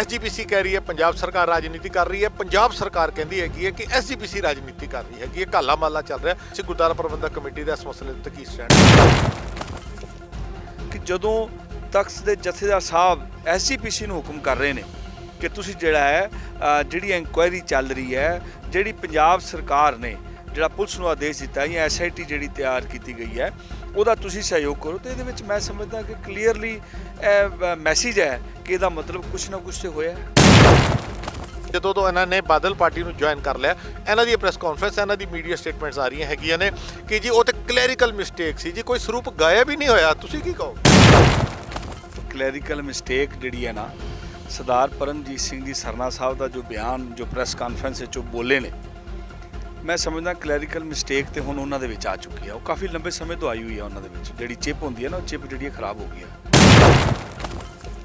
SGPC ਕਹਿ ਰਹੀ ਹੈ, ਪੰਜਾਬ ਸਰਕਾਰ ਰਾਜਨੀਤੀ ਕਰ ਰਹੀ ਹੈ। ਪੰਜਾਬ ਸਰਕਾਰ ਕਹਿੰਦੀ ਹੈਗੀ ਹੈ ਕਿ ਐਸਜੀਪੀਸੀ ਰਾਜਨੀਤੀ ਕਰ ਰਹੀ ਹੈਗੀ ਹੈ। ਕਾਲਾ ਮਾਲਾ ਚੱਲ ਰਿਹਾ। ਸੀ ਗੁਰਦੁਆਰਾ ਪ੍ਰਬੰਧਕ ਕਮੇਟੀ ਦਾ ਇਸ ਮਸਲੇ ਉੱਤੇ ਕੀ ਸਟੈਂਡ ਕਿ ਜਦੋਂ ਤਖਤ ਦੇ ਜਥੇਦਾਰ ਸਾਹਿਬ ਐਸਜੀਪੀਸੀ ਨੂੰ ਹੁਕਮ ਕਰ ਰਹੇ ਨੇ ਕਿ ਤੁਸੀਂ ਜਿਹੜਾ ਹੈ ਜਿਹੜੀ ਇਨਕੁਆਇਰੀ ਚੱਲ ਰਹੀ ਹੈ, ਜਿਹੜੀ ਪੰਜਾਬ ਸਰਕਾਰ ਨੇ ਜਿਹੜਾ ਪੁਲਿਸ ਨੂੰ ਆਦੇਸ਼ ਦਿੱਤਾ ਜਾਂ ਐਸਆਈਟੀ ਜਿਹੜੀ ਤਿਆਰ ਕੀਤੀ ਗਈ ਹੈ ਉਹਦਾ ਤੁਸੀਂ ਸਹਿਯੋਗ ਕਰੋ ਤੇ ਇਹਦੇ ਵਿੱਚ ਮੈਂ ਸਮਝਦਾ ਕਿ ਕਲੀਅਰਲੀ ਇਹ ਮੈਸੇਜ ਹੈ ਕਿ ਇਹਦਾ ਮਤਲਬ ਕੁਝ ਨਾ ਕੁਝ ਤੇ ਹੋਇਆ ਜਦੋਂ ਤੋਂ ਇਹਨਾਂ ਨੇ ਬਾਦਲ ਪਾਰਟੀ ਨੂੰ ਜੁਆਇਨ ਕਰ ਲਿਆ ਇਹਨਾਂ ਦੀ ਪ੍ਰੈਸ ਕਾਨਫਰੰਸ ਇਹਨਾਂ ਦੀ ਮੀਡੀਆ ਸਟੇਟਮੈਂਟਸ ਆ ਰਹੀਆਂ ਹੈਗੀਆਂ ਨੇ ਕਿ ਜੀ ਉਹ ਤੇ ਕਲੈਰੀਕਲ ਮਿਸਟੇਕ ਸੀ ਜੀ ਕੋਈ ਸਰੂਪ ਗਾਇਬ ਹੀ ਨਹੀਂ ਹੋਇਆ ਤੁਸੀਂ ਕੀ ਕਹੋ ਕਲੈਰੀਕਲ ਮਿਸਟੇਕ ਜਿਹੜੀ ਹੈ ਨਾ ਸਰਦਾਰ ਪਰਮਜੀਤ ਸਿੰਘ ਜੀ ਸਰਨਾ ਸਾਹਿਬ ਦਾ ਜੋ ਬਿਆਨ ਜੋ ਪ੍ਰੈਸ ਕਾਨਫਰੰਸ ਵਿੱਚ ਉਹ ਬੋਲੇ ਨੇ ਮੈਂ ਸਮਝਦਾ ਕਲੈਰੀਕਲ ਮਿਸਟੇਕ ਤੇ ਹੁਣ ਉਹਨਾਂ ਦੇ ਵਿੱਚ ਆ ਚੁੱਕੀ ਆ। ਉਹ ਕਾਫੀ ਲੰਬੇ ਸਮੇਂ ਤੋਂ ਆਈ ਹੋਈ ਆ ਉਹਨਾਂ ਦੇ ਵਿੱਚ। ਜਿਹੜੀ ਚਿਪ ਹੁੰਦੀ ਹੈ ਨਾ ਉਹ ਚਿਪ ਜਿਹੜੀ ਹੈ ਖਰਾਬ ਹੋ ਗਈ ਹੈ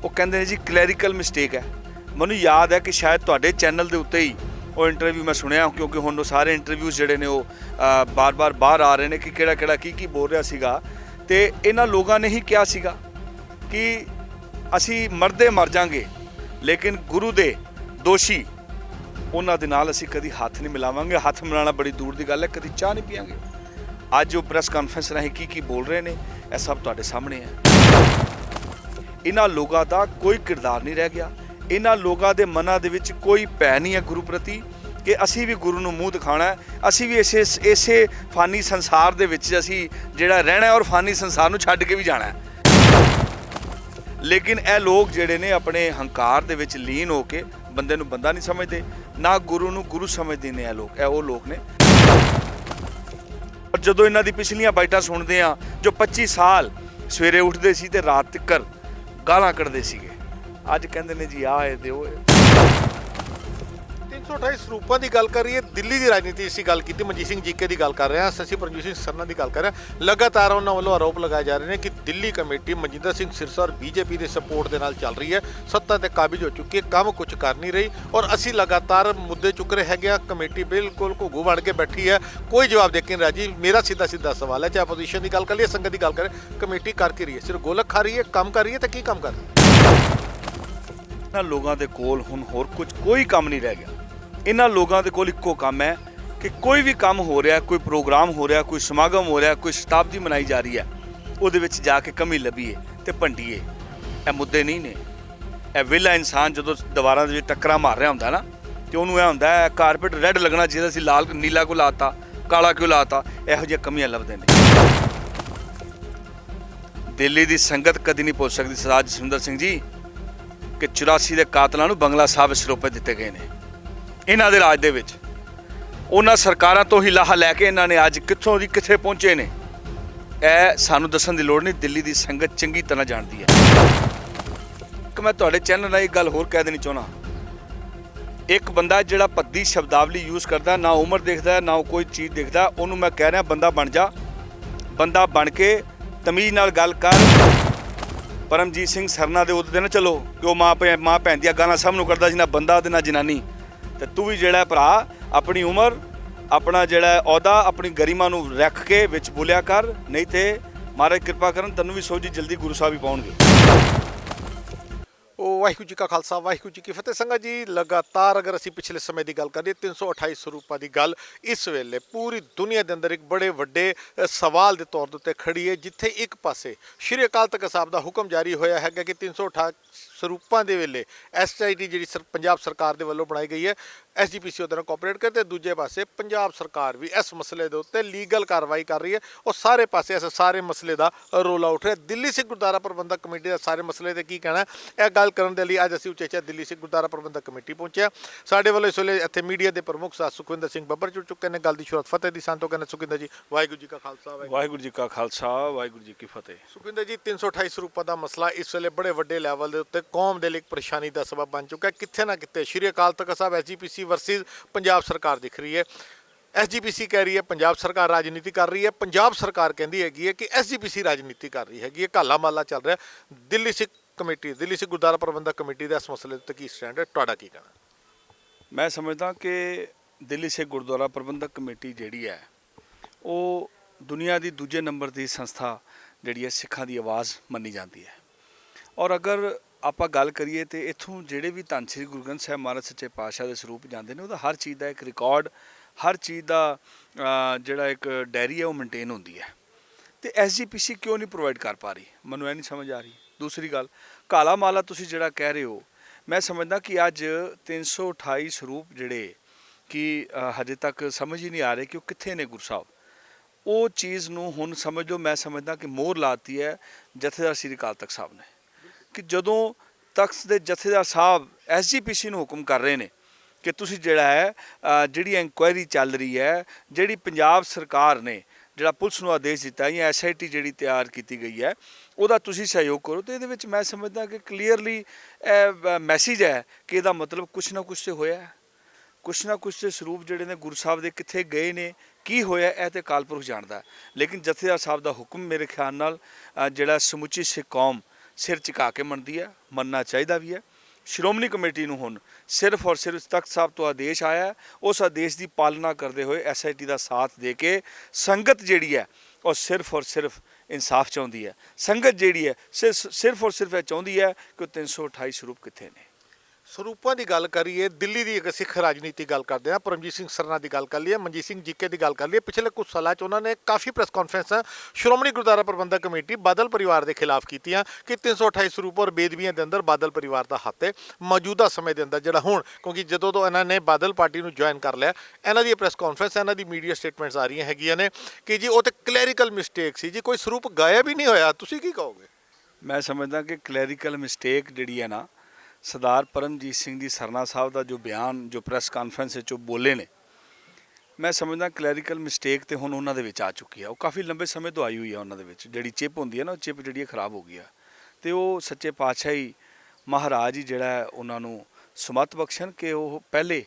ਉਹ ਕਹਿੰਦੇ ਨੇ ਜੀ ਕਲੈਰੀਕਲ ਮਿਸਟੇਕ ਹੈ ਮੈਨੂੰ ਯਾਦ ਹੈ ਕਿ ਸ਼ਾਇਦ ਤੁਹਾਡੇ ਚੈਨਲ ਦੇ ਉੱਤੇ ਹੀ ਉਹ ਇੰਟਰਵਿਊ ਮੈਂ ਸੁਣਿਆ ਕਿਉਂਕਿ ਹੁਣ ਉਹ ਸਾਰੇ ਇੰਟਰਵਿਊਜ਼ ਜਿਹੜੇ ਨੇ ਉਹ ਅ, ਬਾਰ-ਬਾਰ ਬਾਹਰ ਆ ਰਹੇ ਨੇ ਕਿ ਕਿਹੜਾ ਕਿਹੜਾ ਕੀ ਕੀ ਬੋਲ ਰਿਹਾ ਸੀਗਾ। ਤੇ ਇਹਨਾਂ ਲੋਕਾਂ ਨੇ ਹੀ ਕਿਹਾ ਸੀਗਾ ਕਿ ਅਸੀਂ ਮਰਦੇ ਮਰ ਜਾਾਂਗੇ ਲੇਕਿਨ ਗੁਰੂ ਦੇ ਦੋਸ਼ੀ ਉਹਨਾਂ ਦੇ ਨਾਲ ਅਸੀਂ ਕਦੀ ਹੱਥ ਨਹੀਂ ਮਿਲਾਵਾਂਗੇ। ਹੱਥ ਮਿਲਾਉਣਾ ਬੜੀ ਦੂਰ ਦੀ ਗੱਲ ਹੈ, ਕਦੀ ਚਾਹ ਨਹੀਂ ਪੀਾਂਗੇ ਅੱਜ ਉਹ ਪ੍ਰੈਸ ਕਾਨਫਰੰਸ ਰਾਹੀਂ ਕੀ ਕੀ ਬੋਲ ਰਹੇ ਨੇ, ਇਹ ਸਭ ਤੁਹਾਡੇ ਸਾਹਮਣੇ ਹੈ। ਇਹਨਾਂ ਲੋਕਾਂ ਦਾ ਕੋਈ ਕਿਰਦਾਰ ਨਹੀਂ ਰਹਿ ਗਿਆ। ਇਹਨਾਂ ਲੋਕਾਂ ਦੇ ਮਨਾਂ ਦੇ ਵਿੱਚ ਕੋਈ ਭੈ ਨਹੀਂ ਹੈ ਗੁਰੂ ਪ੍ਰਤੀ ਕਿ ਅਸੀਂ ਵੀ ਗੁਰੂ ਨੂੰ ਮੂੰਹ ਦਿਖਾਣਾ ਹੈ। ਅਸੀਂ ਵੀ ਇਸੇ ਇਸੇ ਫਾਨੀ ਸੰਸਾਰ ਦੇ ਵਿੱਚ ਅਸੀਂ ਜਿਹੜਾ ਰਹਿਣਾ ਔਰ ਫਾਨੀ ਸੰਸਾਰ ਨੂੰ ਛੱਡ ਕੇ ਵੀ ਜਾਣਾ ਹੈ। ਲੇਕਿਨ ਇਹ ਲੋਕ ਜਿਹੜੇ ਨੇ ਆਪਣੇ ਹੰਕਾਰ ਦੇ ਵਿੱਚ ਲੀਨ ਹੋ ਕੇ ਬੰਦੇ ਨੂੰ ਬੰਦਾ ਨਹੀਂ ਸਮਝਦੇ, ਨਾ ਗੁਰੂ ਨੂੰ ਗੁਰੂ ਸਮਝਦੇ ਨੇ ਇਹ ਲੋਕ, ਇਹ ਉਹ ਲੋਕ ਨੇ। ਔਰ ਜਦੋਂ ਇਹਨਾਂ ਦੀ ਪਿਛਲੀਆਂ ਬਾਈਟਾਂ ਸੁਣਦੇ ਆ ਜੋ 25 ਸਾਲ ਸਵੇਰੇ ਉੱਠਦੇ ਸੀ ਤੇ ਰਾਤ ਤੱਕ ਗਾਲਾਂ ਕੱਢਦੇ ਸੀਗੇ, ਅੱਜ ਕਹਿੰਦੇ ਨੇ ਜੀ ਆਹ ਇਹ ਤੇ ਉਹ ਹੈ 328 ਸਰੂਪਾਂ ਦੀ ਗੱਲ ਕਰੀਏ ਦਿੱਲੀ ਦੀ ਰਾਜਨੀਤੀ ਅਸੀਂ ਗੱਲ ਕੀਤੀ, ਮਨਜੀਤ ਸਿੰਘ ਜੀਕੇ ਦੀ ਗੱਲ ਕਰ ਰਹੇ ਹਾਂ, ਸਸੀ ਪਰਮਜੀਤ ਸਿੰਘ ਸਰਨਾ ਦੀ ਗੱਲ ਕਰ ਰਹੇ ਹਾਂ। ਲਗਾਤਾਰ ਉਹਨਾਂ ਵੱਲੋਂ ਆਰੋਪ ਲਗਾਏ ਜਾ ਰਹੇ ਨੇ ਕਿ ਦਿੱਲੀ ਕਮੇਟੀ ਮਨਜਿੰਦਰ ਸਿੰਘ ਸਿਰਸਾ ਔਰ ਬੀਜੇਪੀ ਦੇ ਸਪੋਰਟ ਦੇ ਨਾਲ ਚੱਲ ਰਹੀ ਹੈ। ਸੱਤਾ ਤੇ ਕਾਬਿਜ਼ ਹੋ ਚੁੱਕੀ ਹੈ, ਕੰਮ ਕੁਝ ਕਰ ਨਹੀਂ ਰਹੀ ਔਰ ਅਸੀਂ ਲਗਾਤਾਰ ਮੁੱਦੇ ਚੁੱਕ ਰਹੇ ਹੈਗੇ ਆ ਕਮੇਟੀ ਬਿਲਕੁਲ ਘੁੱਗੂ ਬਣ ਕੇ ਬੈਠੀ ਹੈ। ਕੋਈ ਜਵਾਬ ਦੇ ਕੇ ਨਹੀਂ ਰਾਜੀ। ਮੇਰਾ ਸਿੱਧਾ ਸਿੱਧਾ ਸਵਾਲ ਹੈ ਚਾਹੇ ਆਪੋਜੀਸ਼ਨ ਦੀ ਗੱਲ ਕਰ ਲਈਏ, ਸੰਗਤ ਦੀ ਗੱਲ ਕਰੇ ਕਮੇਟੀ ਕਰ ਕੀ ਰਹੀ ਹੈ? ਸਿਰਫ ਗੋਲਕ ਖਾ ਰਹੀ ਹੈ, ਕੰਮ ਕਰ ਰਹੀ ਹੈ ਤੇ ਕੀ ਕੰਮ ਕਰ ਰਹੀ ਹੈ? ਇਹਨਾਂ ਲੋਕਾਂ ਦੇ ਕੋਲ ਹੁਣ ਹੋਰ ਕੁਝ ਕੋਈ ਕੰਮ ਨਹੀਂ ਰਹਿ ਗਿਆ। ਇਹਨਾਂ ਲੋਕਾਂ ਦੇ ਕੋਲ ਇੱਕੋ ਕੰਮ ਹੈ ਕਿ ਕੋਈ ਵੀ ਕੰਮ ਹੋ ਰਿਹਾ, ਕੋਈ ਪ੍ਰੋਗਰਾਮ ਹੋ ਰਿਹਾ, ਕੋਈ ਸਮਾਗਮ ਹੋ ਰਿਹਾ, ਕੋਈ ਸ਼ਤਾਬਦੀ ਮਨਾਈ ਜਾ ਰਹੀ ਹੈ, ਉਹਦੇ ਵਿੱਚ ਜਾ ਕੇ ਕਮੀ ਲੱਭੀਏ ਤੇ ਭੰਡੀਏ। ਇਹ ਮੁੱਦੇ ਨਹੀਂ ਨੇ। ਇਹ ਵਿਲਾ ਇਨਸਾਨ ਜਦੋਂ ਦੀਵਾਰਾਂ ਦੇ ਵਿੱਚ ਟੱਕਰਾਂ ਮਾਰ ਰਿਹਾ ਹੁੰਦਾ ਨਾ, ਤੇ ਉਹਨੂੰ ਇਹ ਹੁੰਦਾ ਹੈ, ਕਾਰਪੇਟ ਰੈੱਡ ਲੱਗਣਾ ਚਾਹੀਦਾ ਸੀ, ਲਾਲ, ਨੀਲਾ ਕਿਉਂ ਲਾਤਾ, ਕਾਲਾ ਕਿਉਂ ਲਾਤਾ? ਇਹੋ ਜਿਹੀਆਂ ਕਮੀਆਂ ਲੱਭਦੇ ਨੇ। ਦਿੱਲੀ ਦੀ ਸੰਗਤ ਕਦੀ ਨਹੀਂ ਪੁੱਛ ਸਕਦੀ ਸਰਦਾਰ ਜਸਵਿੰਦਰ ਸਿੰਘ ਜੀ ਕਿ 84 ਦੇ ਕਾਤਲਾਂ ਨੂੰ ਬੰਗਲਾ ਸਾਹਿਬ ਸਰੋਪੇ ਦਿੱਤੇ ਗਏ ਨੇ। ਇਹਨਾਂ ਦੇ ਰਾਜ ਦੇ ਵਿੱਚ। ਉਹਨਾਂ ਸਰਕਾਰਾਂ ਤੋਂ ਹੀ ਲਾਹਾ ਲੈ ਕੇ ਇਹਨਾਂ ਨੇ ਅੱਜ ਕਿੱਥੋਂ ਦੀ ਕਿੱਥੇ ਪਹੁੰਚੇ ਨੇ। ਇਹ ਸਾਨੂੰ ਦੱਸਣ ਦੀ ਲੋੜ ਨਹੀਂ, ਦਿੱਲੀ ਦੀ ਸੰਗਤ ਚੰਗੀ ਤਰ੍ਹਾਂ ਜਾਣਦੀ ਹੈ। ਇੱਕ ਮੈਂ ਤੁਹਾਡੇ ਚੈਨਲ ਨਾਲ ਇੱਕ ਗੱਲ ਹੋਰ ਕਹਿ ਦੇਣੀ ਚਾਹਣਾ ਇੱਕ ਬੰਦਾ ਜਿਹੜਾ ਪੱਦੀ ਸ਼ਬਦਾਵਲੀ ਯੂਜ਼ ਕਰਦਾ, ਨਾ ਉਮਰ ਦੇਖਦਾ, ਨਾ ਕੋਈ ਚੀਜ਼ ਦੇਖਦਾ, ਉਹਨੂੰ ਮੈਂ ਕਹਿ ਰਿਹਾ, ਬੰਦਾ ਬਣ ਜਾ। ਬੰਦਾ ਬਣ ਕੇ ਤਮੀਜ਼ ਨਾਲ ਗੱਲ ਕਰ। ਪਰਮਜੀਤ ਸਿੰਘ ਸਰਨਾ ਦੇ ਉਹਦੇ ਤੇ ਚਲੋ, ਕਿ ਉਹ ਮਾਂ ਪਿਆ ਮਾਂ ਭੈਣ ਦੀਆਂ ਗਾਲਾਂ ਸਭ ਨੂੰ ਕਰਦਾ ਸੀ, ਨਾ ਬੰਦਾ ਤੇ ਨਾ ਜਨਾਨੀ। ਤੇ ਤੂੰ ਵੀ ਜਿਹੜਾ ਭਰਾ, ਆਪਣੀ ਉਮਰ, ਆਪਣਾ ਜਿਹੜਾ ਅਹੁਦਾ, ਆਪਣੀ ਗਰਿਮਾ ਨੂੰ ਰੱਖ ਕੇ ਵਿੱਚ ਬੋਲਿਆ ਕਰ, ਨਹੀਂ ਤੇ ਮਹਾਰਾਜ ਕਿਰਪਾ ਕਰਨ, ਤੈਨੂੰ ਵੀ ਸੋਝੀ ਜਲਦੀ ਗੁਰੂ ਸਾਹਿਬ ਹੀ ਪਾਉਣਗੇ। ਵਾਹਿਗੁਰੂ ਜੀ ਕਾ ਖਾਲਸਾ, ਵਾਹਿਗੁਰੂ ਜੀ ਕੀ ਫਤਿਹ। ਸੰਗਤ ਜੀ, ਲਗਾਤਾਰ ਅਗਰ ਅਸੀਂ ਪਿਛਲੇ ਸਮੇਂ ਦੀ ਗੱਲ ਕਰੀਏ 328 ਸਰੂਪਾਂ ਦੀ ਗੱਲ ਇਸ ਵੇਲੇ ਪੂਰੀ ਦੁਨੀਆ ਦੇ ਅੰਦਰ ਇੱਕ ਬੜੇ ਵੱਡੇ ਸਵਾਲ ਦੇ ਤੌਰ ਦੇ ਉੱਤੇ ਖੜੀ ਹੈ, ਜਿੱਥੇ ਇੱਕ ਪਾਸੇ ਸ਼੍ਰੀ ਅਕਾਲ ਤਖਤ ਸਾਹਿਬ ਦਾ ਹੁਕਮ ਜਾਰੀ ਹੋਇਆ ਹੈਗਾ ਕਿ 328 ਸਰੂਪਾਂ ਦੇ ਵੇਲੇ ਐਸਆਈਟੀ ਜਿਹੜੀ ਸਰ- ਪੰਜਾਬ ਸਰਕਾਰ ਦੇ ਵੱਲੋਂ ਬਣਾਈ ਗਈ ਹੈ ਐਸਜੀਪੀਸੀ ਉਹਦੇ ਨਾਲ ਕੋਆਪਰੇਟ ਕਰਦੇ ਦੂਜੇ ਪਾਸੇ ਪੰਜਾਬ ਸਰਕਾਰ ਵੀ ਇਸ ਮਸਲੇ ਦੇ ਉੱਤੇ ਲੀਗਲ ਕਾਰਵਾਈ ਕਰ ਰਹੀ ਹੈ। ਉਹ ਸਾਰੇ ਪਾਸੇ ਇਸ ਸਾਰੇ ਮਸਲੇ ਦਾ ਰੋਲ ਆਊਟ ਹੈ ਦਿੱਲੀ ਸਿੱਖ ਗੁਰਦੁਆਰਾ ਪ੍ਰਬੰਧਕ ਕਮੇਟੀ ਦਾ ਸਾਰੇ ਮਸਲੇ ਤੇ ਕੀ ਕਹਿਣਾ ਇਹ ਗੱਲ ਕਰਨ ਦੇ ਲਈ ਅੱਜ ਅਸੀਂ ਉਚੇਚਾ ਦਿੱਲੀ ਸਿੱਖ ਗੁਰਦੁਆਰਾ ਪ੍ਰਬੰਧਕ ਕਮੇਟੀ ਪਹੁੰਚਿਆ। ਸਾਡੇ ਵੱਲੋਂ ਇਸ ਵੇਲੇ ਇੱਥੇ ਮੀਡੀਆ ਦੇ ਪ੍ਰਮੁੱਖ ਸਾਥ ਸੁਖਵਿੰਦਰ ਸਿੰਘ ਬੱਬਰ ਜੁੜ ਚੁੱਕੇ ਨੇ। ਗੱਲ ਦੀ ਸ਼ੁਰੂਆਤ ਫਤਿਹ ਦੀ ਸੰਤੋ ਕਹਿੰਦੇ ਸੁਖਵਿੰਦਰ ਜੀ ਵਾਹਿਗੁਰੂ ਜੀ ਕਾ ਖਾਲਸਾ ਵਾਹਿਗੁਰੂ ਜੀ ਕਾ ਖਾਲਸਾ ਵਾਹਿਗੁਰੂ ਜੀ ਕੀ ਫਤਿਹ। ਸੁਖਵਿੰਦਰ ਜੀ 328 ਸਰੂਪਾਂ ਦਾ ਮਸਲਾ ਇਸ ਵੇਲੇ ਬੜੇ ਵੱਡੇ ਲੈਵਲ ਦੇ ਉੱਤੇ ਕੌਮ ਦੇ ਲਈ ਇੱਕ ਪਰੇਸ਼ਾਨੀ ਦਾ ਸਬਬ ਬਣ ਚੁੱਕਾ ਹੈ ਕਿੱਥੇ ਨਾ ਕਿਤੇ ਸ਼੍ਰੀ ਅਕਾਲ ਤਖਤ ਸਾਹਿਬ ਐਸਜੀਪੀਸੀ ਵਰਸਿਸ ਪੰਜਾਬ ਸਰਕਾਰ ਦਿਖ ਰਹੀ ਹੈ। ਐਸਜੀਪੀਸੀ ਕਹਿ ਰਹੀ ਹੈ, ਪੰਜਾਬ ਸਰਕਾਰ ਰਾਜਨੀਤੀ ਕਰ ਰਹੀ ਹੈ। ਪੰਜਾਬ ਸਰਕਾਰ ਕਹਿੰਦੀ ਹੈਗੀ ਹੈ ਕਿ ਐਸਜੀਪੀਸੀ ਰਾਜਨੀਤੀ ਕਰ ਰਹੀ ਹੈਗੀ ਹੈ। ਕਾਲਾ ਮਾਲਾ ਚੱਲ ਰਿਹਾ। ਦਿੱਲੀ ਸਿੱਖ ਕਮੇਟੀ, ਦਿੱਲੀ ਸਿੱਖ ਗੁਰਦੁਆਰਾ ਪ੍ਰਬੰਧਕ ਕਮੇਟੀ ਦਾ ਇਸ ਮਸਲੇ ਉੱਤੇ ਕੀ ਸਟੈਂਡ ਹੈ? ਤੁਹਾਡਾ ਕੀ ਕਹਿਣਾ? ਮੈਂ ਸਮਝਦਾ ਕਿ ਦਿੱਲੀ ਸਿੱਖ ਗੁਰਦੁਆਰਾ ਪ੍ਰਬੰਧਕ ਕਮੇਟੀ ਜਿਹੜੀ ਹੈ, ਉਹ ਦੁਨੀਆ ਦੀ ਦੂਜੇ ਨੰਬਰ ਦੀ ਸੰਸਥਾ ਜਿਹੜੀ ਹੈ, ਸਿੱਖਾਂ ਦੀ ਆਵਾਜ਼ ਮੰਨੀ ਜਾਂਦੀ ਹੈ। ਔਰ ਅਗਰ ਆਪਾਂ ਗੱਲ ਕਰੀਏ ਤੇ ਇੱਥੋਂ ਜਿਹੜੇ ਵੀ ਧੰਨ ਸ੍ਰੀ ਗੁਰੂ ਗ੍ਰੰਥ ਸਾਹਿਬ ਮਹਾਰਾਜ ਸੱਚੇ ਪਾਤਸ਼ਾਹ ਦੇ ਸਰੂਪ ਜਾਂਦੇ ਨੇ, ਉਹਦਾ ਹਰ ਚੀਜ਼ ਦਾ ਇੱਕ ਰਿਕਾਰਡ ਹਰ ਚੀਜ਼ ਦਾ ਜਿਹੜਾ ਇੱਕ ਡਾਇਰੀ ਹੈ ਉਹ ਮੇਨਟੇਨ ਹੁੰਦੀ ਹੈ। ਤੇ ਐਸਜੀਪੀਸੀ ਕਿਉਂ ਨਹੀਂ ਪ੍ਰੋਵਾਈਡ ਕਰ ਪਾ ਰਹੀ? ਮੈਨੂੰ ਇਹ ਨਹੀਂ ਸਮਝ ਆ ਰਹੀ। ਦੂਸਰੀ ਗੱਲ, ਕਾਲਾ ਮਾਲਾ ਤੁਸੀਂ ਜਿਹੜਾ ਕਹਿ ਰਹੇ ਹੋ, ਮੈਂ ਸਮਝਦਾ ਕਿ ਅੱਜ 328 ਸਰੂਪ ਜਿਹੜੇ ਕਿ ਹਜੇ ਤੱਕ ਸਮਝ ਹੀ ਨਹੀਂ ਆ ਰਹੇ ਕਿ ਉਹ ਕਿੱਥੇ ਨੇ ਗੁਰੂ ਸਾਹਿਬ। ਉਹ ਚੀਜ਼ ਨੂੰ ਹੁਣ ਸਮਝੋ, ਮੈਂ ਸਮਝਦਾ ਕਿ ਮੋਹਰ ਲਾਤੀ ਹੈ ਜਥੇਦਾਰ ਸ੍ਰੀ ਅਕਾਲ ਤਖਤ ਸਾਹਿਬ ਨੇ। ਕਿ ਜਦੋਂ ਤਖਤ ਦੇ ਜਥੇਦਾਰ ਸਾਹਿਬ ਐਸਜੀਪੀਸੀ ਨੂੰ ਹੁਕਮ ਕਰ ਰਹੇ ਨੇ ਕਿ ਤੁਸੀਂ ਜਿਹੜਾ ਹੈ ਜਿਹੜੀ ਇਨਕੁਆਇਰੀ ਚੱਲ ਰਹੀ ਹੈ, ਜਿਹੜੀ ਪੰਜਾਬ ਸਰਕਾਰ ਨੇ ਜਿਹੜਾ ਪੁਲਿਸ ਨੂੰ ਆਦੇਸ਼ ਦਿੱਤਾ ਜਾਂ ਐਸਆਈਟੀ ਜਿਹੜੀ ਤਿਆਰ ਕੀਤੀ ਗਈ ਹੈ, ਉਹਦਾ ਤੁਸੀਂ ਸਹਿਯੋਗ ਕਰੋ। ਤੇ ਇਹਦੇ ਵਿੱਚ ਮੈਂ ਸਮਝਦਾ ਕਿ ਕਲੀਅਰਲੀ ਇਹ ਮੈਸੇਜ ਹੈ ਕਿ ਇਹਦਾ ਮਤਲਬ ਕੁਛ ਨਾ ਕੁਛ ਤੇ ਹੋਇਆ ਹੈ। ਕੁਛ ਨਾ ਕੁਛ ਤੇ ਸਰੂਪ ਜਿਹੜੇ ਨੇ ਗੁਰੂ ਸਾਹਿਬ ਦੇ ਕਿੱਥੇ ਗਏ ਨੇ, ਕੀ ਹੋਇਆ, ਇਹ ਤੇ ਕਾਲਪੁਰਖ ਜਾਣਦਾ ਲੇਕਿਨ ਜਥੇਦਾਰ ਸਾਹਿਬ ਦਾ ਹੁਕਮ ਮੇਰੇ ਖਿਆਲ ਨਾਲ ਜਿਹੜਾ ਸਮੁੱਚੀ ਸਿੱਖ ਕੌਮ ਸਿਰ ਝੁਕਾ ਕੇ ਮੰਨਦੀ ਹੈ, ਮੰਨਣਾ ਚਾਹੀਦਾ ਵੀ ਹੈ। ਸ਼੍ਰੋਮਣੀ ਕਮੇਟੀ ਨੂੰ ਹੁਣ ਸਿਰਫ ਔਰ ਸਿਰਫ ਤਖਤ ਸਾਹਿਬ ਤੋਂ ਆਦੇਸ਼ ਆਇਆ ਉਸ ਆਦੇਸ਼ ਦੀ ਪਾਲਣਾ ਕਰਦੇ ਹੋਏ ਐਸਆਈਟੀ ਦਾ ਸਾਥ ਦੇ ਕੇ ਸੰਗਤ ਜਿਹੜੀ ਹੈ, ਉਹ ਸਿਰਫ ਔਰ ਸਿਰਫ ਇਨਸਾਫ ਚਾਹੁੰਦੀ ਹੈ। ਸੰਗਤ ਜਿਹੜੀ ਹੈ, ਸਿਰਫ ਸਿਰਫ ਔਰ ਸਿਰਫ ਇਹ ਚਾਹੁੰਦੀ ਹੈ ਕਿ ਉਹ 328 ਸਰੂਪ ਕਿੱਥੇ ਨੇ। ਸਰੂਪਾਂ ਦੀ ਗੱਲ ਕਰੀਏ, ਦਿੱਲੀ ਦੀ ਇੱਕ ਸਿੱਖ ਰਾਜਨੀਤੀ ਗੱਲ ਕਰਦੇ ਆ ਪਰਮਜੀਤ ਸਿੰਘ ਸਰਨਾ ਦੀ ਗੱਲ ਕਰ ਲਈਏ, ਮਨਜੀਤ ਸਿੰਘ ਜੀਕੇ ਦੀ ਗੱਲ ਕਰ ਲਈਏ। ਪਿਛਲੇ ਕੁਝ ਸਾਲਾਂ 'ਚ ਉਹਨਾਂ ਨੇ ਕਾਫੀ ਪ੍ਰੈਸ ਕਾਨਫਰੰਸਾਂ ਸ਼੍ਰੋਮਣੀ ਗੁਰਦੁਆਰਾ ਪ੍ਰਬੰਧਕ ਕਮੇਟੀ ਬਾਦਲ ਪਰਿਵਾਰ ਦੇ ਖਿਲਾਫ ਕੀਤੀਆਂ ਕਿ 328 ਸਰੂਪ ਔਰ ਬੇਦਬੀਆਂ ਦੇ ਅੰਦਰ ਬਾਦਲ ਪਰਿਵਾਰ ਦਾ ਹੱਥ ਹੈ, ਮੌਜੂਦਾ ਸਮੇਂ ਦੇ ਅੰਦਰ ਜਿਹੜਾ ਹੁਣ, ਕਿਉਂਕਿ ਜਦੋਂ ਤੋਂ ਇਹਨਾਂ ਨੇ ਬਾਦਲ ਪਾਰਟੀ ਨੂੰ ਜੁਆਇਨ ਕਰ ਲਿਆ, ਇਹਨਾਂ ਦੀ ਪ੍ਰੈਸ ਕਾਨਫਰੰਸ ਇਹਨਾਂ ਦੀ ਮੀਡੀਆ ਸਟੇਟਮੈਂਟਸ ਆ ਰਹੀਆਂ ਹੈਗੀਆਂ ਨੇ ਕਿ ਜੀ ਉਹ ਤੇ ਕਲੈਰੀਕਲ ਮਿਸਟੇਕ ਸੀ ਜੀ, ਕੋਈ ਸਰੂਪ ਗਾਇਬ ਹੀ ਨਹੀਂ ਹੋਇਆ, ਤੁਸੀਂ ਕੀ ਕਹੋਗੇ? ਮੈਂ ਸਮਝਦਾ ਕਿ ਕਲੈਰੀਕਲ ਮਿਸਟੇਕ ਜਿਹੜੀ ਹੈ ਨਾ ਸਰਦਾਰ ਪਰਮਜੀਤ ਸਿੰਘ ਦੀ ਸਰਨਾ ਸਾਹਿਬ ਦਾ ਜੋ ਬਿਆਨ, ਜੋ ਪ੍ਰੈਸ ਕਾਨਫਰੰਸ ਵਿੱਚ ਉਹ ਬੋਲੇ ਨੇ, ਮੈਂ ਸਮਝਦਾ ਕਲੈਰੀਕਲ ਮਿਸਟੇਕ ਤੇ ਹੁਣ ਉਹਨਾਂ ਦੇ ਵਿੱਚ ਆ ਚੁੱਕੀ ਆ। ਉਹ ਕਾਫੀ ਲੰਬੇ ਸਮੇਂ ਤੋਂ ਆਈ ਹੋਈ ਆ ਉਹਨਾਂ ਦੇ ਵਿੱਚ। ਜਿਹੜੀ ਚਿਪ ਹੁੰਦੀ ਹੈ ਨਾ, ਉਹ ਚਿਪ ਜਿਹੜੀ ਹੈ ਖਰਾਬ ਹੋ ਗਈ ਆ। ਤੇ ਉਹ ਸੱਚੇ ਪਾਤਸ਼ਾਹੀ ਮਹਾਰਾਜ ਹੀ ਜਿਹੜਾ ਉਹਨਾਂ ਨੂੰ ਸੁਮਤ ਬਖਸ਼ਣ ਕਿ ਉਹ ਪਹਿਲੇ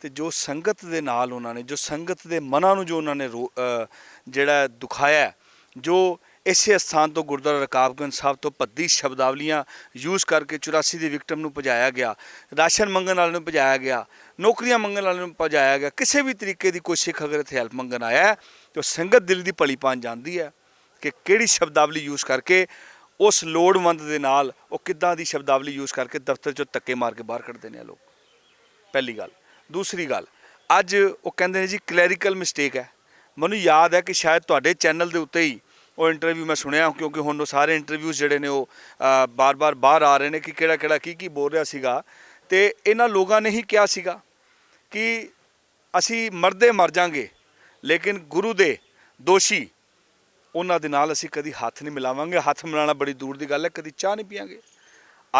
ਤੇ ਜੋ ਸੰਗਤ ਦੇ ਨਾਲ ਉਹਨਾਂ ਨੇ, ਜੋ ਸੰਗਤ ਦੇ ਮਨਾਂ ਨੂੰ ਜੋ ਉਹਨਾਂ ਨੇ ਰੋ- ਜਿਹੜਾ ਦੁਖਾਇਆ ਜੋ ਇਸੇ ਸਥਾਨ ਤੋਂ ਗੁਰਦੁਆਰਾ ਰਕਾਬਗੰਜ ਸਾਹਿਬ ਤੋਂ ਭੱਦੀ ਸ਼ਬਦਾਵਲੀਆਂ ਯੂਜ਼ ਕਰਕੇ 84 ਦੀ ਵਿਕਟਮ ਨੂੰ ਭਜਾਇਆ ਗਿਆ ਰਾਸ਼ਨ ਮੰਗਣ ਵਾਲੇ ਨੂੰ ਭਜਾਇਆ ਗਿਆ ਨੌਕਰੀਆਂ ਮੰਗਣ ਵਾਲੇ ਨੂੰ ਭਜਾਇਆ ਗਿਆ ਕਿਸੇ ਵੀ ਤਰੀਕੇ ਦੀ ਕੋਈ ਸਿੱਖ ਅਗਰ ਇੱਥੇ ਹੈਲਪ ਮੰਗਣ ਆਇਆ ਹੈ, ਤੇ ਉਹ ਸੰਗਤ ਦਿਲ ਦੀ ਭਲੀ ਪਾਣ ਜਾਂਦੀ ਹੈ ਕਿ ਕਿਹੜੀ ਸ਼ਬਦਾਵਲੀ ਯੂਜ਼ ਕਰਕੇ ਉਸ ਲੋੜਵੰਦ ਦੇ ਨਾਲ ਉਹ ਕਿੱਦਾਂ ਦੀ ਸ਼ਬਦਾਵਲੀ ਯੂਜ਼ ਕਰਕੇ ਦਫ਼ਤਰ ਚੋਂ ਧੱਕੇ ਮਾਰ ਕੇ ਬਾਹਰ ਕੱਢਦੇ ਨੇ ਲੋਕ। ਪਹਿਲੀ ਗੱਲ। ਦੂਸਰੀ ਗੱਲ ਅੱਜ ਉਹ ਕਹਿੰਦੇ ਨੇ ਜੀ ਕਲੈਰੀਕਲ ਮਿਸਟੇਕ ਹੈ। ਮੈਨੂੰ ਯਾਦ ਹੈ ਕਿ ਸ਼ਾਇਦ ਤੁਹਾਡੇ ਚੈਨਲ ਦੇ ਉੱਤੇ ਹੀ ਉਹ ਇੰਟਰਵਿਊ ਮੈਂ ਸੁਣਿਆ ਕਿਉਂਕਿ ਹੁਣ ਉਹ ਸਾਰੇ ਇੰਟਰਵਿਊਜ਼ ਜਿਹੜੇ ਨੇ ਉਹ ਅ, ਬਾਰ-ਬਾਰ ਬਾਹਰ ਆ ਰਹੇ ਨੇ ਕਿ ਕਿਹੜਾ ਕਿਹੜਾ ਕੀ ਕੀ ਬੋਲ ਰਿਹਾ ਸੀਗਾ। ਤੇ ਇਹਨਾਂ ਲੋਕਾਂ ਨੇ ਹੀ ਕਿਹਾ ਸੀਗਾ ਕਿ ਅਸੀਂ ਮਰਦੇ ਮਰ ਜਾਾਂਗੇ ਲੇਕਿਨ ਗੁਰੂ ਦੇ ਦੋਸ਼ੀ ਉਹਨਾਂ ਦੇ ਨਾਲ ਅਸੀਂ ਕਦੀ ਹੱਥ ਨਹੀਂ ਮਿਲਾਵਾਂਗੇ। ਹੱਥ ਮਿਲਾਉਣਾ ਬੜੀ ਦੂਰ ਦੀ ਗੱਲ ਹੈ ਕਦੀ ਚਾਹ ਨਹੀਂ ਪੀਾਂਗੇ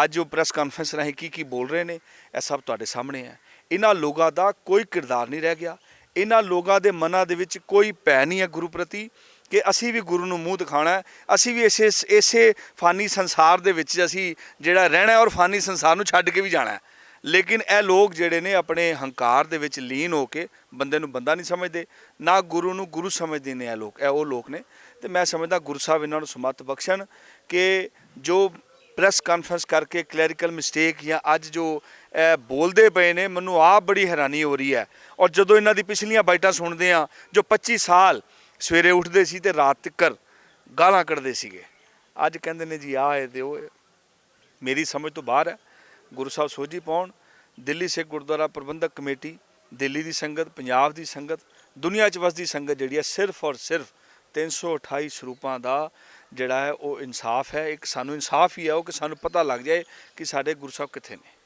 ਅੱਜ ਉਹ ਪ੍ਰੈਸ ਕਾਨਫਰੰਸ ਰਾਹੀਂ ਕੀ ਕੀ ਬੋਲ ਰਹੇ ਨੇ ਇਹ ਸਭ ਤੁਹਾਡੇ ਸਾਹਮਣੇ ਹੈ। ਇਹਨਾਂ ਲੋਕਾਂ ਦਾ ਕੋਈ ਕਿਰਦਾਰ ਨਹੀਂ ਰਹਿ ਗਿਆ। ਇਹਨਾਂ ਲੋਕਾਂ ਦੇ ਮਨਾਂ ਦੇ ਵਿੱਚ ਕੋਈ ਭੈ ਨਹੀਂ ਹੈ ਗੁਰੂ ਪ੍ਰਤੀ। ਕਿ ਅਸੀਂ ਵੀ ਗੁਰੂ ਨੂੰ ਮੂੰਹ ਦਿਖਾਣਾ ਅਸੀਂ ਵੀ ਇਸੇ ਇਸੇ ਫਾਨੀ ਸੰਸਾਰ ਦੇ ਵਿੱਚ ਅਸੀਂ ਜਿਹੜਾ ਰਹਿਣਾ ਔਰ ਫਾਨੀ ਸੰਸਾਰ ਨੂੰ ਛੱਡ ਕੇ ਵੀ ਜਾਣਾ ਲੇਕਿਨ ਇਹ ਲੋਕ ਜਿਹੜੇ ਨੇ ਆਪਣੇ ਹੰਕਾਰ ਦੇ ਵਿੱਚ ਲੀਨ ਹੋ ਕੇ ਬੰਦੇ ਨੂੰ ਬੰਦਾ ਨਹੀਂ ਸਮਝਦੇ, ਨਾ ਗੁਰੂ ਨੂੰ ਗੁਰੂ ਸਮਝਦੇ ਨੇ ਇਹ ਲੋਕ, ਇਹ ਉਹ ਲੋਕ ਨੇ। ਤੇ ਮੈਂ ਸਮਝਦਾ ਗੁਰੂ ਸਾਹਿਬ ਇਹਨਾਂ ਨੂੰ ਸਮਤ ਬਖਸ਼ਣ ਕਿ ਜੋ ਪ੍ਰੈਸ ਕਾਨਫਰੰਸ ਕਰਕੇ ਕਲੈਰੀਕਲ ਮਿਸਟੇਕ ਜਾਂ ਅੱਜ ਜੋ, ਇਹ ਬੋਲਦੇ ਪਏ ਨੇ, ਮੈਨੂੰ ਆਪ ਬੜੀ ਹੈਰਾਨੀ ਹੋ ਰਹੀ ਹੈ। ਔਰ ਜਦੋਂ ਇਹਨਾਂ ਦੀ ਪਿਛਲੀਆਂ ਬਾਈਟਾਂ ਸੁਣਦੇ ਆ ਜੋ 25 ਸਾਲ ਸਵੇਰੇ ਉੱਠਦੇ ਸੀ ਤੇ ਰਾਤ ਤੱਕ ਗਾਲਾਂ ਕੱਢਦੇ ਸੀਗੇ। ਅੱਜ ਕਹਿੰਦੇ ਨੇ ਜੀ ਆਹ ਹੈ ਤੇ ਉਹ ਮੇਰੀ ਸਮਝ ਤੋਂ ਬਾਹਰ ਹੈ। ਗੁਰੂ ਸਾਹਿਬ ਸੋਝੀ ਪਾਉਣ। ਦਿੱਲੀ ਸਿੱਖ ਗੁਰਦੁਆਰਾ ਪ੍ਰਬੰਧਕ ਕਮੇਟੀ, ਦਿੱਲੀ ਦੀ ਸੰਗਤ, ਪੰਜਾਬ ਦੀ ਸੰਗਤ, ਦੁਨੀਆ 'ਚ ਵਸਦੀ ਸੰਗਤ ਜਿਹੜੀ ਹੈ, ਸਿਰਫ ਔਰ ਸਿਰਫ 328 ਸਰੂਪਾਂ ਦਾ ਜਿਹੜਾ ਹੈ, ਉਹ ਇਨਸਾਫ ਹੈ। ਇੱਕ ਸਾਨੂੰ ਇਨਸਾਫ ਹੀ ਹੈ, ਉਹ ਕਿ ਸਾਨੂੰ ਪਤਾ ਲੱਗ ਜਾਏ ਕਿ ਸਾਡੇ ਗੁਰੂ ਸਾਹਿਬ ਕਿੱਥੇ ਨੇ।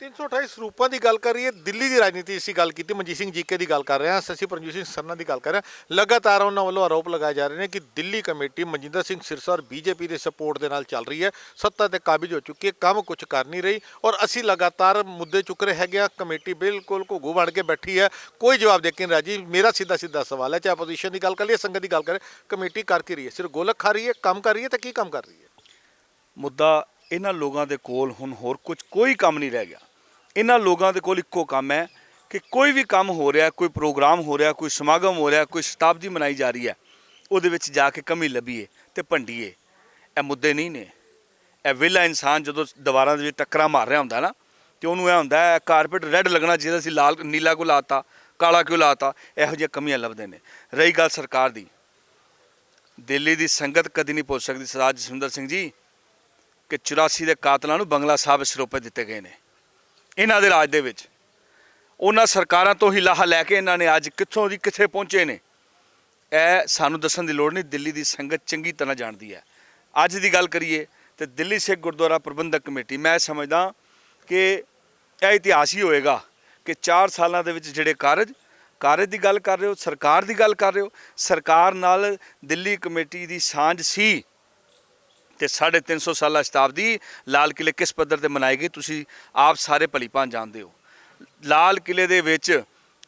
328 ਸਰੂਪਾਂ ਦੀ ਗੱਲ ਕਰੀਏ ਦਿੱਲੀ ਦੀ ਰਾਜਨੀਤੀ ਅਸੀਂ ਗੱਲ ਕੀਤੀ, ਮਨਜੀਤ ਸਿੰਘ ਜੀਕੇ ਦੀ ਗੱਲ ਕਰ ਰਹੇ ਹਾਂ, ਸਸੀ ਪਰਮਜੀਤ ਸਿੰਘ ਸਰਨਾ ਦੀ ਗੱਲ ਕਰ ਰਹੇ ਹਾਂ। ਲਗਾਤਾਰ ਉਹਨਾਂ ਵੱਲੋਂ ਆਰੋਪ ਲਗਾਏ ਜਾ ਰਹੇ ਨੇ ਕਿ ਦਿੱਲੀ ਕਮੇਟੀ ਮਨਜਿੰਦਰ ਸਿੰਘ ਸਿਰਸਾ ਔਰ ਬੀਜੇਪੀ ਦੇ ਸਪੋਰਟ ਦੇ ਨਾਲ ਚੱਲ ਰਹੀ ਹੈ। ਸੱਤਾ ਤੇ ਕਾਬਿਜ਼ ਹੋ ਚੁੱਕੀ ਹੈ, ਕੰਮ ਕੁਝ ਕਰ ਨਹੀਂ ਰਹੀ ਔਰ ਅਸੀਂ ਲਗਾਤਾਰ ਮੁੱਦੇ ਚੁੱਕ ਰਹੇ ਹੈਗੇ ਆ ਕਮੇਟੀ ਬਿਲਕੁਲ ਘੁੱਗੂ ਬਣ ਕੇ ਬੈਠੀ ਹੈ। ਕੋਈ ਜਵਾਬ ਦੇ ਕੇ ਨਹੀਂ ਰਾਜੀ, ਮੇਰਾ ਸਿੱਧਾ ਸਿੱਧਾ ਸਵਾਲ ਹੈ, ਚਾਹੇ ਆਪੋਜੀਸ਼ਨ ਦੀ ਗੱਲ ਕਰ ਲਈਏ, ਸੰਗਤ ਦੀ ਗੱਲ ਕਰੇ ਕਮੇਟੀ ਕਰ ਕੀ ਰਹੀ ਹੈ? ਸਿਰਫ ਗੋਲਕ ਖਾ ਰਹੀ ਹੈ, ਕੰਮ ਕਰ ਰਹੀ ਹੈ ਤਾਂ ਕੀ ਕੰਮ ਕਰ ਰਹੀ ਹੈ? ਮੁੱਦਾ ਇਹਨਾਂ ਲੋਕਾਂ ਦੇ ਕੋਲ ਹੁਣ ਹੋਰ ਕੁਝ ਕੋਈ ਕੰਮ ਨਹੀਂ ਰਹਿ ਗਿਆ। ਇਹਨਾਂ ਲੋਕਾਂ ਦੇ ਕੋਲ ਇੱਕੋ ਕੰਮ ਹੈ ਕਿ ਕੋਈ ਵੀ ਕੰਮ ਹੋ ਰਿਹਾ, ਕੋਈ ਪ੍ਰੋਗਰਾਮ ਹੋ ਰਿਹਾ, ਕੋਈ ਸਮਾਗਮ ਹੋ ਰਿਹਾ, ਕੋਈ ਸ਼ਤਾਬਦੀ ਮਨਾਈ ਜਾ ਰਹੀ ਹੈ, ਉਹਦੇ ਵਿੱਚ ਜਾ ਕੇ ਕਮੀ ਲੱਭੀਏ ਤੇ ਭੰਡੀਏ। ਇਹ ਮੁੱਦੇ ਨਹੀਂ ਨੇ। ਇਹ ਵਿਲਾ ਇਨਸਾਨ ਜਦੋਂ ਦੀਵਾਰਾਂ ਦੇ ਵਿੱਚ ਟੱਕਰਾਂ ਮਾਰ ਰਿਹਾ ਹੁੰਦਾ ਨਾ, ਤੇ ਉਹਨੂੰ ਇਹ ਹੁੰਦਾ ਹੈ ਕਾਰਪੇਟ ਰੈੱਡ ਲੱਗਣਾ ਚਾਹੀਦਾ ਸੀ ਲਾਲ, ਨੀਲਾ ਕਿਉਂ ਲਾਤਾ, ਕਾਲਾ ਕਿਉਂ ਲਾਤਾ, ਇਹੋ ਜਿਹੀਆਂ ਕਮੀਆਂ ਲੱਭਦੇ ਨੇ। ਰਹੀ ਗੱਲ ਸਰਕਾਰ ਦੀ। ਦਿੱਲੀ ਦੀ ਸੰਗਤ ਕਦੀ ਨਹੀਂ ਪੁੱਛ ਸਕਦੀ, ਸਰਦਾਰ ਜਸਵਿੰਦਰ ਸਿੰਘ ਜੀ, ਕਿ 84 ਦੇ ਕਾਤਲਾਂ ਨੂੰ ਬੰਗਲਾ ਸਾਹਿਬ ਸਰੋਪੇ ਦਿੱਤੇ ਗਏ ਨੇ। ਇਹਨਾਂ ਦੇ ਰਾਜ ਦੇ ਵਿੱਚ। ਉਹਨਾਂ ਸਰਕਾਰਾਂ ਤੋਂ ਹੀ ਲਾਹਾ ਲੈ ਕੇ ਇਹਨਾਂ ਨੇ ਅੱਜ ਕਿੱਥੋਂ ਦੀ ਕਿੱਥੇ ਪਹੁੰਚੇ ਨੇ। ਇਹ ਸਾਨੂੰ ਦੱਸਣ ਦੀ ਲੋੜ ਨਹੀਂ, ਦਿੱਲੀ ਦੀ ਸੰਗਤ ਚੰਗੀ ਤਰ੍ਹਾਂ ਜਾਣਦੀ ਹੈ ਅੱਜ ਦੀ ਗੱਲ ਕਰੀਏ ਤੇ ਦਿੱਲੀ ਸਿੱਖ ਗੁਰਦੁਆਰਾ ਪ੍ਰਬੰਧਕ ਕਮੇਟੀ, ਮੈਂ ਸਮਝਦਾ ਕਿ ਇਹ ਇਤਿਹਾਸ ਹੀ ਹੋਏਗਾ ਕਿ 4 ਸਾਲਾਂ ਦੇ ਵਿੱਚ ਜਿਹੜੇ ਕਾਰਜ ਕਾਰਜ ਦੀ ਗੱਲ ਕਰ ਰਹੇ ਹੋ, ਸਰਕਾਰ ਦੀ ਗੱਲ ਕਰ ਰਹੇ ਹੋ। ਸਰਕਾਰ ਨਾਲ ਦਿੱਲੀ ਕਮੇਟੀ ਦੀ ਸਾਂਝ ਸੀ। ਤੇ 350 ਸਾਲਾ ਸ਼ਤਾਬਦੀ ਲਾਲ ਕਿਲੇ ਕਿਸ ਪੱਧਰ ਤੇ ਮਨਾਈ ਗਈ? ਤੁਸੀਂ ਆਪ ਸਾਰੇ ਭਲੀਭਾਂ ਜਾਣਦੇ ਹੋ। ਲਾਲ ਕਿਲੇ ਦੇ ਵਿੱਚ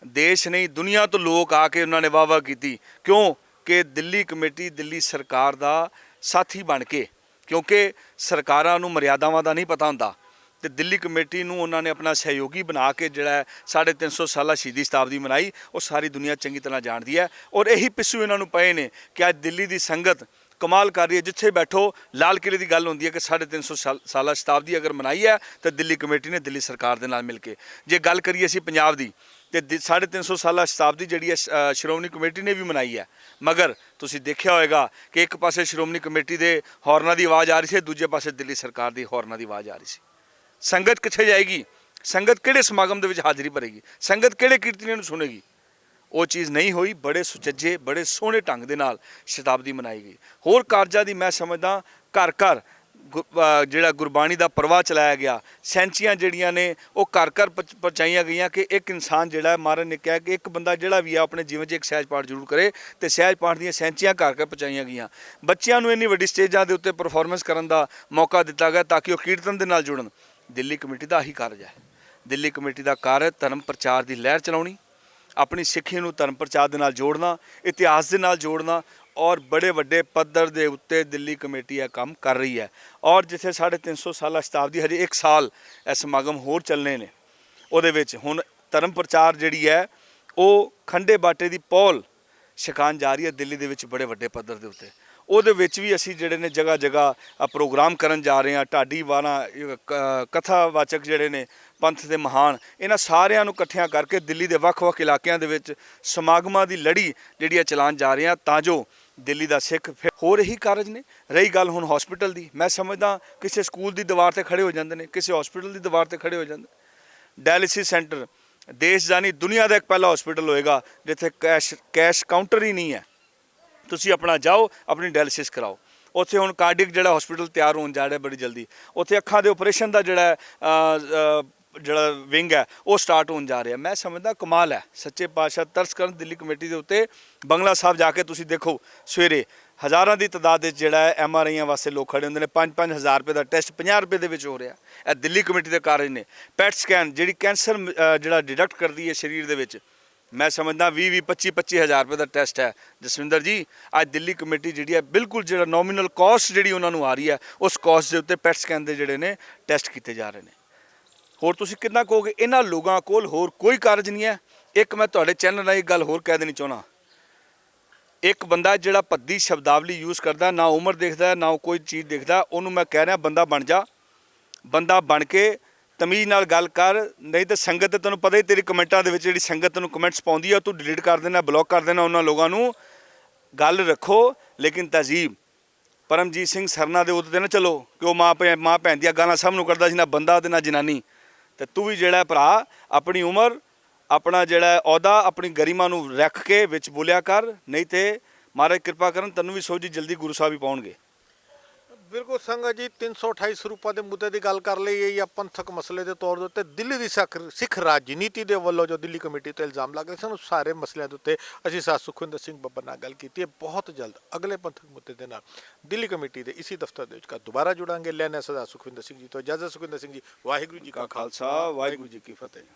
ਦੇਸ਼ ਨਹੀਂ, ਦੁਨੀਆ ਤੋਂ ਲੋਕ ਆ ਕੇ ਉਹਨਾਂ ਨੇ ਵਾਹ ਵਾਹ ਕੀਤੀ। ਕਿਉਂ? ਕਿ ਦਿੱਲੀ ਕਮੇਟੀ, ਦਿੱਲੀ ਸਰਕਾਰ ਦਾ ਸਾਥੀ ਬਣ ਕੇ, ਕਿਉਂਕਿ ਸਰਕਾਰਾਂ ਨੂੰ ਮਰਿਆਦਾਵਾਂ ਦਾ ਨਹੀਂ ਪਤਾ ਹੁੰਦਾ। ਤੇ ਦਿੱਲੀ ਕਮੇਟੀ ਨੂੰ ਉਹਨਾਂ ਨੇ ਆਪਣਾ ਸਹਿਯੋਗੀ ਬਣਾ ਕੇ ਜਿਹੜਾ ਹੈ 350 ਸਾਲਾ ਸ਼ਹੀਦੀ ਸ਼ਤਾਬਦੀ ਮਨਾਈ, ਉਹ ਸਾਰੀ ਦੁਨੀਆ ਚੰਗੀ ਤਰ੍ਹਾਂ ਜਾਣਦੀ ਹੈ। ਔਰ ਇਹੀ ਪਿੱਛੂ ਇਹਨਾਂ ਨੂੰ ਪਏ ਨੇ ਕਿ ਅੱਜ ਦਿੱਲੀ ਦੀ ਸੰਗਤ ਕਮਾਲ ਕਰ ਰਹੀ ਹੈ। ਜਿੱਥੇ ਬੈਠੋ, ਲਾਲ ਕਿਲੇ ਦੀ ਗੱਲ ਹੁੰਦੀ ਹੈ ਕਿ 350 ਸਾਲ- ਸਾਲਾ ਸ਼ਤਾਬਦੀ ਅਗਰ ਮਨਾਈ ਹੈ, ਤਾਂ ਦਿੱਲੀ ਕਮੇਟੀ ਨੇ ਦਿੱਲੀ ਸਰਕਾਰ ਦੇ ਨਾਲ ਮਿਲ ਕੇ। ਜੇ ਗੱਲ ਕਰੀਏ ਅਸੀਂ ਪੰਜਾਬ ਦੀ, ਤੇ ਦਿ- 350 ਸਾਲਾ ਸ਼ਤਾਬਦੀ ਜਿਹੜੀ ਹੈ ਸ਼੍ਰੋਮਣੀ ਕਮੇਟੀ ਨੇ ਵੀ ਮਨਾਈ ਹੈ। ਮਗਰ ਤੁਸੀਂ ਦੇਖਿਆ ਹੋਵੇਗਾ ਕਿ ਇੱਕ ਪਾਸੇ ਸ਼੍ਰੋਮਣੀ ਕਮੇਟੀ ਦੇ ਹੌਰਨਾਂ ਦੀ ਆਵਾਜ਼ ਆ ਰਹੀ ਸੀ, ਦੂਜੇ ਪਾਸੇ ਦਿੱਲੀ ਸਰਕਾਰ ਦੀ ਹੌਰਨਾਂ ਦੀ ਆਵਾਜ਼ ਆ ਰਹੀ ਸੀ। ਸੰਗਤ ਕਿੱਥੇ ਜਾਏਗੀ? ਸੰਗਤ ਕਿਹੜੇ ਸਮਾਗਮ ਦੇ ਵਿੱਚ ਹਾਜ਼ਰੀ ਭਰੇਗੀ? ਸੰਗਤ ਕਿਹੜੇ ਕੀਰਤਨੀਆਂ ਨੂੰ ਸੁਣੇਗੀ? ਉਹ ਚੀਜ਼ ਨਹੀਂ ਹੋਈ ਬੜੇ ਸੁਚੱਜੇ ਬੜੇ ਸੋਹਣੇ ਢੰਗ ਦੇ ਨਾਲ ਸ਼ਤਾਬਦੀ ਮਨਾਈ ਗਈ। ਹੋਰ ਕਾਰਜਾਂ ਦੀ ਮੈਂ ਸਮਝਦਾ ਘਰ ਘਰ ਗੁ- ਜਿਹੜਾ ਗੁਰਬਾਣੀ ਦਾ ਪ੍ਰਵਾਹ ਚਲਾਇਆ ਗਿਆ ਸੈਂਚੀਆਂ ਜਿਹੜੀਆਂ ਨੇ ਉਹ ਘਰ ਘਰ ਪਹੁੰਚਾਈਆਂ ਗਈਆਂ ਕਿ ਇੱਕ ਇਨਸਾਨ ਜਿਹੜਾ ਹੈ, ਮਹਾਰਾਜ ਨੇ ਕਿਹਾ ਕਿ ਇੱਕ ਬੰਦਾ ਜਿਹੜਾ ਵੀ ਆ ਆਪਣੇ ਜੀਵਨ 'ਚ ਇੱਕ ਸਹਿਜ ਪਾਠ ਜ਼ਰੂਰ ਕਰੇ ਤੇ ਸਹਿਜ ਪਾਠ ਦੀਆਂ ਸੈਂਚੀਆਂ ਘਰ ਘਰ ਪਹੁੰਚਾਈਆਂ ਗਈਆਂ। ਬੱਚਿਆਂ ਨੂੰ ਇੰਨੀ ਵੱਡੀ ਸਟੇਜਾਂ ਦੇ ਉੱਤੇ ਪਰਫਾਰਮੈਂਸ ਕਰਨ ਦਾ ਮੌਕਾ ਦਿੱਤਾ ਗਿਆ ਤਾਂ ਕਿ ਉਹ ਕੀਰਤਨ ਦੇ ਨਾਲ ਜੁੜਨ। ਦਿੱਲੀ ਕਮੇਟੀ ਦਾ ਆਹੀ ਕਾਰਜ ਹੈ। ਦਿੱਲੀ ਕਮੇਟੀ ਦਾ ਕਾਰਜ ਧਰਮ ਪ੍ਰਚਾਰ ਦੀ ਲਹਿਰ ਚਲਾਉਣੀ ਆਪਣੀ ਸਿੱਖੀ ਨੂੰ ਧਰਮ ਪ੍ਰਚਾਰ ਦੇ ਨਾਲ ਜੋੜਨਾ, ਇਤਿਹਾਸ ਦੇ ਨਾਲ ਜੋੜਨਾ ਔਰ ਬੜੇ ਵੱਡੇ ਪੱਧਰ ਦੇ ਉੱਤੇ ਦਿੱਲੀ ਕਮੇਟੀ ਇਹ ਕੰਮ ਕਰ ਰਹੀ ਹੈ। ਔਰ ਜਿੱਥੇ 350 ਸਾਲਾ ਸ਼ਤਾਬਦੀ ਹਜੇ 1 ਸਾਲ ਇਹ ਸਮਾਗਮ ਹੋਰ ਚੱਲਣੇ ਨੇ, ਉਹਦੇ ਵਿੱਚ ਹੁਣ ਧਰਮ ਪ੍ਰਚਾਰ ਜਿਹੜੀ ਹੈ, ਉਹ ਖੰਡੇ ਬਾਟੇ ਦੀ ਪੌਲ ਛਕਾਉਣ ਜਾ ਰਹੀ ਹੈ ਦਿੱਲੀ ਦੇ ਵਿੱਚ ਬੜੇ ਵੱਡੇ ਪੱਧਰ ਦੇ ਉੱਤੇ। ਉਹਦੇ ਵਿੱਚ ਵੀ ਅਸੀਂ ਜਿਹੜੇ ਨੇ ਜਗ੍ਹਾ ਜਗ੍ਹਾ ਪ੍ਰੋਗਰਾਮ ਕਰਨ ਜਾ ਰਹੇ ਹਾਂ। ਢਾਡੀ ਵਾਰਾਂ ਕ- ਕਥਾਵਾਚਕ ਜਿਹੜੇ ਨੇ ਪੰਥ ਦੇ ਮਹਾਨ। ਇਹਨਾਂ ਸਾਰਿਆਂ ਨੂੰ ਇਕੱਠਿਆਂ ਕਰਕੇ ਦਿੱਲੀ ਦੇ ਵੱਖ-ਵੱਖ ਇਲਾਕਿਆਂ ਦੇ ਵਿੱਚ ਸਮਾਗਮਾਂ ਦੀ ਲੜੀ ਜਿਹੜੀ ਆ ਚਲਾਉਣ ਜਾ ਰਹੇ ਹਾਂ, ਤਾਂ ਜੋ ਦਿੱਲੀ ਦਾ ਸਿੱਖ ਫਿਰ ਹੋਰ ਇਹੀ ਕਾਰਜ ਨੇ। ਰਹੀ ਗੱਲ ਹੁਣ ਹਸਪੀਟਲ ਦੀ। ਮੈਂ ਸਮਝਦਾ ਕਿਸੇ ਸਕੂਲ ਦੀ ਦੀਵਾਰ ਤੇ ਖੜੇ ਹੋ ਜਾਂਦੇ ਨੇ, ਕਿਸੇ ਹਸਪੀਟਲ ਦੀ ਦੀਵਾਰ ਤੇ ਖੜੇ ਹੋ ਜਾਂਦੇ ਡਾਇਲਿਸਿਸ ਸੈਂਟਰ ਦੇਸ਼ ਜਾਨੀ ਦੁਨੀਆ ਦਾ ਇੱਕ ਪਹਿਲਾ ਹਸਪੀਟਲ ਹੋਏਗਾ, ਜਿੱਥੇ ਕੈਸ਼ ਕੈਸ਼ ਕਾਊਂਟਰ ਹੀ ਨਹੀਂ ਹੈ। ਤੁਸੀਂ ਆਪਣਾ ਜਾਓ, ਆਪਣੀ ਡਾਇਲਿਸਿਸ ਕਰਾਓ। ਉੱਥੇ ਹੁਣ ਕਾਰਡਿਕ ਜਿਹੜਾ ਹਸਪੀਟਲ ਤਿਆਰ ਹੋਣ ਜਾ ਰਿਹਾ ਬੜੀ ਜਲਦੀ। ਉੱਥੇ ਅੱਖਾਂ ਦੇ ਆਪਰੇਸ਼ਨ ਦਾ ਜਿਹੜਾ ਜਿਹੜਾ ਵਿੰਗ ਹੈ ਉਹ ਸਟਾਰਟ ਹੋਣ ਜਾ ਰਿਹਾ। ਮੈਂ ਸਮਝਦਾ ਕਮਾਲ ਹੈ। ਸੱਚੇ ਪਾਤਸ਼ਾਹ ਤਰਸ ਕਰਨ ਦਿੱਲੀ ਕਮੇਟੀ ਦੇ ਉੱਤੇ ਬੰਗਲਾ ਸਾਹਿਬ ਜਾ ਕੇ ਤੁਸੀਂ ਦੇਖੋ ਸਵੇਰੇ। ਹਜ਼ਾਰਾਂ ਦੀ ਤਦਾਦ ਵਿੱਚ ਜਿਹੜਾ ਹੈ ਐਮ ਆਰ ਆਈਆਂ ਵਾਸਤੇ ਲੋਕ ਖੜੇ ਹੁੰਦੇ ਨੇ। 5-5 ਹਜ਼ਾਰ ਰੁਪਏ ਦਾ ਟੈਸਟ 50 ਰੁਪਏ ਦੇ ਵਿੱਚ ਹੋ ਰਿਹਾ। ਇਹ ਦਿੱਲੀ ਕਮੇਟੀ ਦੇ ਕਾਰਜ ਨੇ। ਪੈਟ ਸਕੈਨ ਜਿਹੜੀ ਕੈਂਸਰ ਅ, ਜਿਹੜਾ ਡਿਡਕਟ ਕਰਦੀ ਹੈ ਸਰੀਰ ਦੇ ਵਿੱਚ ਮੈਂ ਸਮਝਦਾ 20 20 25 25 ਹਜ਼ਾਰ ਰੁਪਏ ਦਾ ਟੈਸਟ ਹੈ। ਜਸਵਿੰਦਰ ਜੀ ਅੱਜ ਦਿੱਲੀ ਕਮੇਟੀ ਜਿਹੜੀ ਹੈ ਬਿਲਕੁਲ ਜਿਹੜਾ ਨੋਮੀਨਲ ਕਾਸਟ ਜਿਹੜੀ ਉਹਨਾਂ ਨੂੰ ਆ ਰਹੀ ਹੈ ਉਸ ਕਾਸਟ ਦੇ ਉੱਤੇ ਪੈਟ ਸਕੈਨ ਦੇ ਜਿਹੜੇ ਨੇ ਟੈਸਟ ਕੀਤੇ ਜਾ ਰਹੇ ਨੇ। ਹੋਰ ਤੁਸੀਂ ਕਿੰਨਾ ਕਹੋਗੇ? ਇਹਨਾਂ ਲੋਕਾਂ ਕੋਲ ਹੋਰ ਕੋਈ ਕਾਰਜ ਨਹੀਂ ਹੈ। ਇੱਕ ਮੈਂ ਤੁਹਾਡੇ ਚੈਨਲ ਨਾਲ ਇੱਕ ਗੱਲ ਹੋਰ ਕਹਿ ਦੇਣੀ ਚਾਹਣਾ ਇੱਕ ਬੰਦਾ ਜਿਹੜਾ ਭੱਦੀ ਸ਼ਬਦਾਵਲੀ ਯੂਜ਼ ਕਰਦਾ, ਨਾ ਉਮਰ ਦੇਖਦਾ, ਨਾ ਉਹ ਕੋਈ ਚੀਜ਼ ਦੇਖਦਾ, ਉਹਨੂੰ ਮੈਂ ਕਹਿ ਰਿਹਾ ਬੰਦਾ ਬਣ ਜਾ। ਬੰਦਾ ਬਣ ਕੇ ਤਮੀਜ਼ ਨਾਲ ਗੱਲ ਕਰ, ਨਹੀਂ ਤੇ ਸੰਗਤ ਤੇ ਤੈਨੂੰ ਪਤਾ ਹੀ ਤੇਰੀ ਕਮੈਂਟਾਂ ਦੇ ਵਿੱਚ ਜਿਹੜੀ ਸੰਗਤ ਤੈਨੂੰ ਕਮੈਂਟਸ ਪਾਉਂਦੀ ਆ, ਤੂੰ ਡਿਲੀਟ ਕਰ ਦੇਣਾ ਬਲੌਕ ਕਰ ਦੇਣਾ ਉਹਨਾਂ ਲੋਕਾਂ ਨੂੰ। ਗੱਲ ਰੱਖੋ, ਲੇਕਿਨ ਤਹਿਜ਼ੀਬ। ਪਰਮਜੀਤ ਸਿੰਘ ਸਰਨਾ ਦੇ ਉੱਤੇ ਨਾ ਚਲੋ, ਕਿ ਉਹ ਮਾਂ ਭੈ- ਮਾਂ ਭੈਣ ਦੀਆਂ ਗਾਲਾਂ ਸਭ ਨੂੰ ਕਰਦਾ ਸੀ, ਨਾ ਬੰਦਾ ਤੇ ਨਾ ਜਨਾਨੀ। ਤੇ ਤੂੰ ਵੀ ਜਿਹੜਾ ਭਰਾ, ਆਪਣੀ ਉਮਰ, ਆਪਣਾ ਜਿਹੜਾ ਅਹੁਦਾ, ਆਪਣੀ ਗਰਿਮਾ ਨੂੰ ਰੱਖ ਕੇ ਵਿੱਚ ਬੋਲਿਆ ਕਰ, ਨਹੀਂ ਤੇ ਮਹਾਰਾਜ ਕਿਰਪਾ ਕਰਨ, ਤੈਨੂੰ ਵੀ ਸੋਝੀ ਜਲਦੀ ਗੁਰੂ ਸਾਹਿਬ ਹੀ ਪਾਉਣਗੇ। ਬਿਲਕੁਲ ਸੰਗਤ ਜੀ 328 ਸਰੂਪਾਂ ਦੇ ਮੁੱਦੇ ਦੀ ਗੱਲ ਕਰ ਲਈ ਜਾਂ ਪੰਥਕ ਮਸਲੇ ਦੇ ਤੌਰ ਦੇ ਉੱਤੇ। ਦਿੱਲੀ ਦੀ ਸਿੱਖ ਸਿੱਖ ਰਾਜਨੀਤੀ ਦੇ ਵੱਲੋਂ ਜੋ ਦਿੱਲੀ ਕਮੇਟੀ ਤੇ ਇਲਜ਼ਾਮ ਲੱਗ ਰਹੇ ਸਨ, ਉਹ ਸਾਰੇ ਮਸਲਿਆਂ ਦੇ ਉੱਤੇ ਅਸੀਂ ਸਾਥ ਸੁਖਵਿੰਦਰ ਸਿੰਘ ਬੱਬਰ ਨਾਲ ਗੱਲ ਕੀਤੀ ਹੈ। ਬਹੁਤ ਜਲਦ ਅਗਲੇ ਪੰਥਕ ਮੁੱਦੇ ਦੇ ਨਾਲ ਦਿੱਲੀ ਕਮੇਟੀ ਦੇ ਇਸੇ ਦਫ਼ਤਰ ਦੇ ਵਿੱਚ ਦੁਬਾਰਾ ਜੁੜਾਂਗੇ। ਲੈਣਾ ਸਦਾ ਸੁਖਵਿੰਦਰ ਸਿੰਘ ਜੀ ਤੋਂ। ਇਜਾਜ਼ਤ ਸੁਖਵਿੰਦਰ ਸਿੰਘ ਜੀ, ਵਾਹਿਗੁਰੂ ਜੀ ਕਾ ਖਾਲਸਾ, ਵਾਹਿਗੁਰੂ ਜੀ ਕੀ ਫਤਿਹ।